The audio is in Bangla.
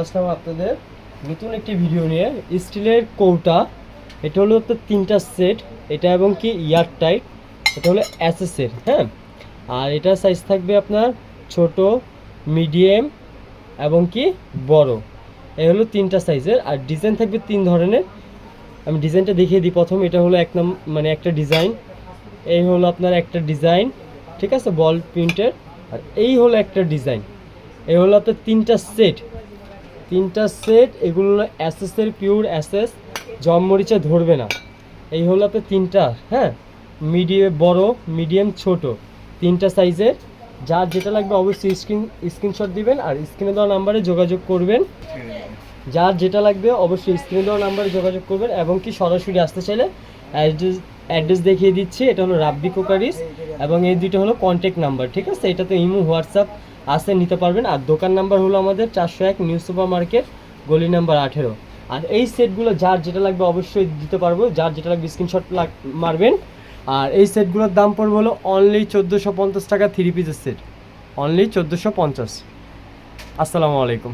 আসলাম আপনাদের নতুন একটি ভিডিও নিয়ে। স্টিলের কৌটা, এটা হলো তো তিনটা সেট এটা এবং কি ইয়ার টাইট এটা হলো অ্যাসেসের হ্যাঁ? আর এটা সাইজ থাকবে আপনার ছোট মিডিয়াম এবং কি বড়। এই হলো তিনটা সাইজের আর ডিজাইন থাকবে তিন ধরনের। আমি ডিজাইনটা দেখিয়ে দিই প্রথম। এটা হলো এক নাম মানে একটা ডিজাইন এই হলো আপনার একটা ডিজাইন ঠিক আছে? বল প্রিন্টের আর এই হলো একটা ডিজাইন এই হলো আপনার তিনটা সেট তিনটা সেট এগুলো অ্যাসেসের পিওর অ্যাসেস জম মরিচা ধরবে না। এই হলো আপনার তিনটা হ্যাঁ? মিডিয়াম বড় মিডিয়াম ছোট। তিনটা সাইজের যার যেটা লাগবে অবশ্যই স্ক্রিন স্ক্রিনশট দিবেন আর স্ক্রিনে দেওয়া নাম্বারে যোগাযোগ করবেন। যার যেটা লাগবে অবশ্যই স্ক্রিনে দেওয়া নাম্বারে যোগাযোগ করবেন এবং কি সরাসরি আসতে চাইলে অ্যাড্রেস অ্যাড্রেস দেখিয়ে দিচ্ছি, এটা হলো রাব্বি কোকারিস এবং এই দুইটা হলো কন্ট্যাক্ট নাম্বার ঠিক আছে? এটাতে ইমো, হোয়াটসঅ্যাপ আসে নিতে পারবেন। আর দোকান নাম্বার হলো আমাদের চারশো এক নিউ সুপার মার্কেট গলি নাম্বার আঠেরো। আর এই সেটগুলো যার যেটা লাগবে অবশ্যই দিতে পারব, যার যেটা লাগবে স্ক্রিনশট মারবেন। আর এই সেটগুলোর দাম পড়বে হলো অনলি চোদ্দোশো পঞ্চাশ টাকা থ্রি পিসের সেট অনলি চোদ্দোশো পঞ্চাশ। আসসালামু আলাইকুম।